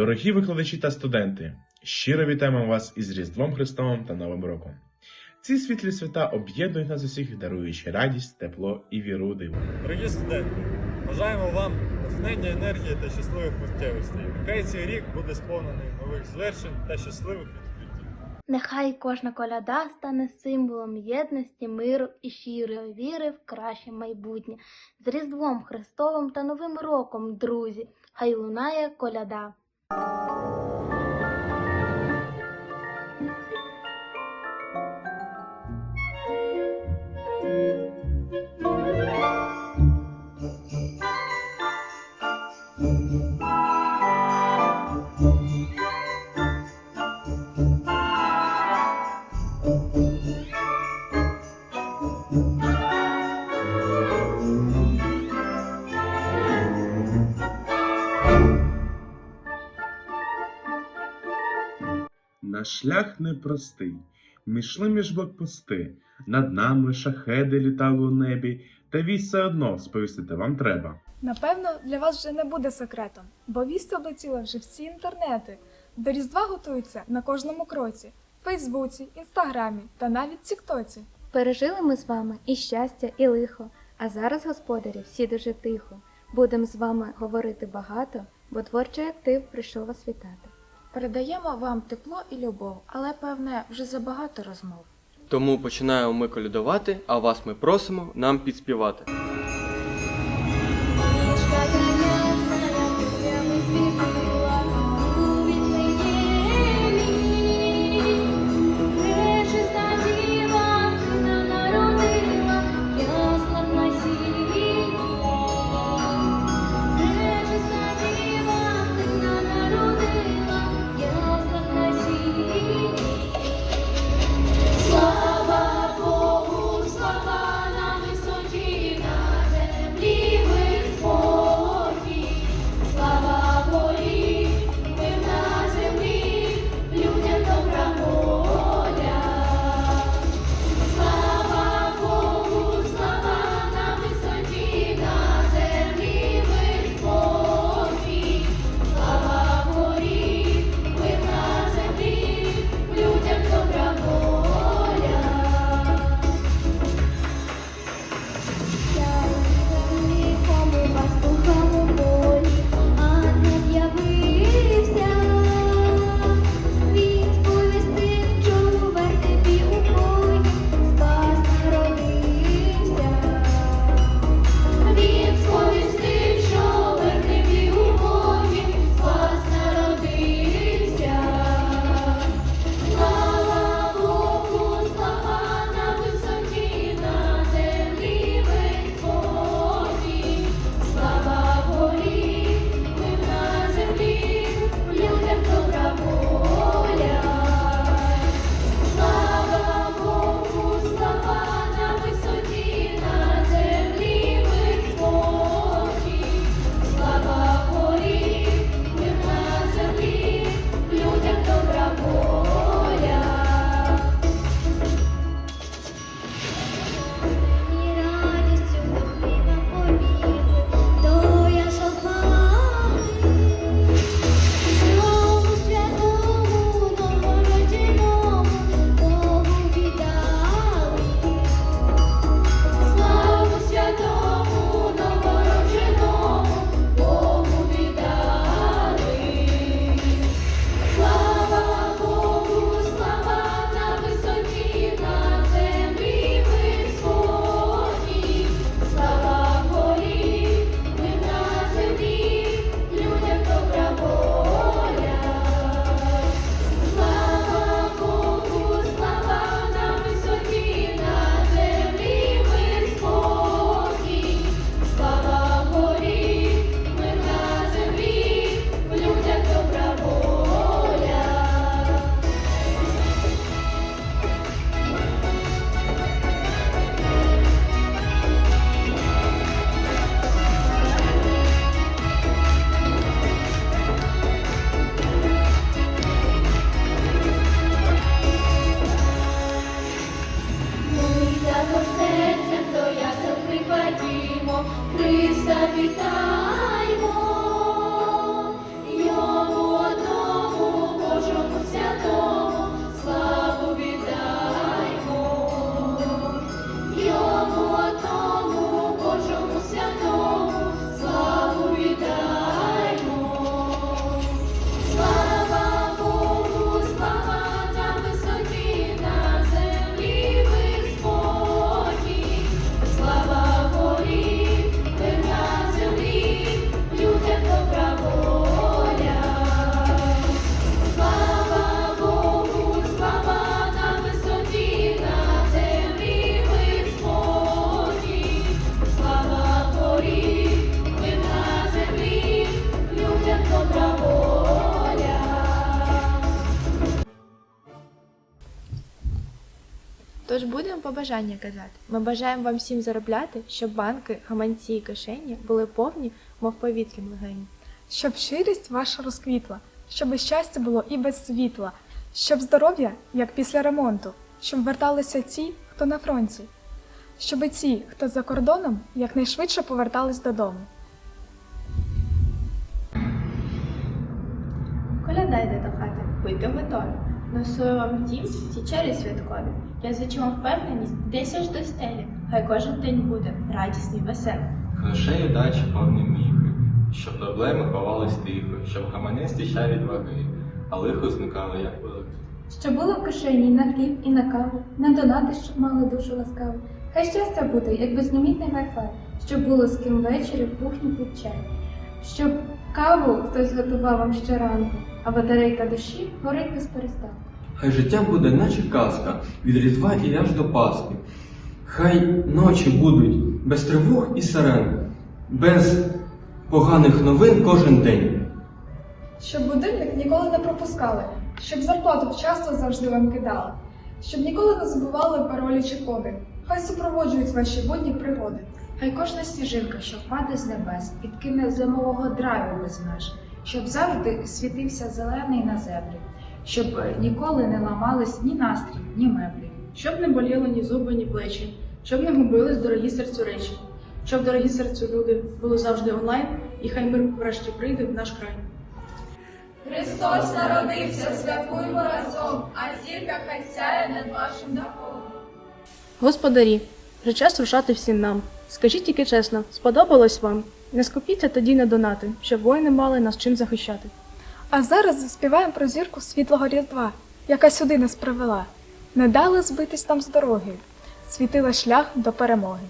Дорогі викладачі та студенти, щиро вітаємо вас із Різдвом Христовим та Новим роком. Ці світлі свята об'єднують нас усіх, даруючи радість, тепло і віру у диво. Дорогі студенти, бажаємо вам натхнення, енергії та щасливих миттєвостей. Нехай цей рік буде сповнений нових звершень та щасливих відкриттів. Нехай кожна коляда стане символом єдності, миру і щирої віри в краще майбутнє. З Різдвом Христовим та Новим роком, друзі, хай лунає коляда. Thank you. Наш шлях непростий. Ми йшли між блокпости, над нами шахеди літали у небі, та вість все одно сповістити вам треба. Напевно, для вас вже не буде секретом, бо вість облетіла вже всі інтернети. До Різдва готуються на кожному кроці Фейсбуці, Інстаграмі та навіть Тіктоці. Пережили ми з вами і щастя, і лихо, а зараз, господарі, всі дуже тихо. Будем з вами говорити багато, бо творчий актив прийшов вас вітати. Передаємо вам тепло і любов, але певне вже забагато розмов. Тому починаємо ми колядувати, а вас ми просимо нам підспівати. Побажання казати. Ми бажаємо вам всім заробляти, щоб банки, гаманці і кишені були повні, мов повітрям легені. Щоб щирість ваша розквітла, щоб щастя було і без світла, щоб здоров'я, як після ремонту, щоб верталися ті, хто на фронті, щоб ті, хто за кордоном, якнайшвидше повертались додому. Колядайте до хати, будьте готові. Носую вам дім ці чері святкові. Я зичу впевненість десь аж до стелі. Хай кожен день буде радісний, веселий. Грошей у дачі повні міхи, щоб проблеми ховались тихо, щоб гаманець тіща від ваги, а лихо зникало, як велик. Щоб було в кишені на хліб і на каву, на донати, щоб мали душу ласкаву. Хай щастя буде, як безлімітний вайфай, щоб було з ким ввечері в кухні під чай. Щоб каву хтось готував вам щоранку, а батарейка душі горить без перестанку. Хай життя буде, наче казка, від Різдва і аж до Пасхи. Хай ночі будуть без тривог і сирен, без поганих новин кожен день. Щоб будильник ніколи не пропускали, щоб зарплату вчасно завжди вам кидали, щоб ніколи не забували паролі чи коди. Хай супроводжують ваші будні пригоди. Хай кожна сніжинка, що впаде з небес, підкине зимового драйву без меж, щоб завжди світився зелений на землі, щоб ніколи не ламались ні настрій, ні меблі. Щоб не боліли ні зуби, ні плечі, щоб не губились дорогі серцю речі, щоб дорогі серцю люди були завжди онлайн, і хай мир врешті прийде в наш край. Христос народився, святкуймо разом, а зірка хай сяє над вашим дахом. Господарі, вже час рушати всім нам. Скажіть тільки чесно, сподобалось вам? Не скупіться тоді на донати, щоб воїни мали нас чим захищати. А зараз заспіваємо про зірку світлого Різдва, яка сюди нас привела. Не дали збитись там з дороги, світила шлях до перемоги.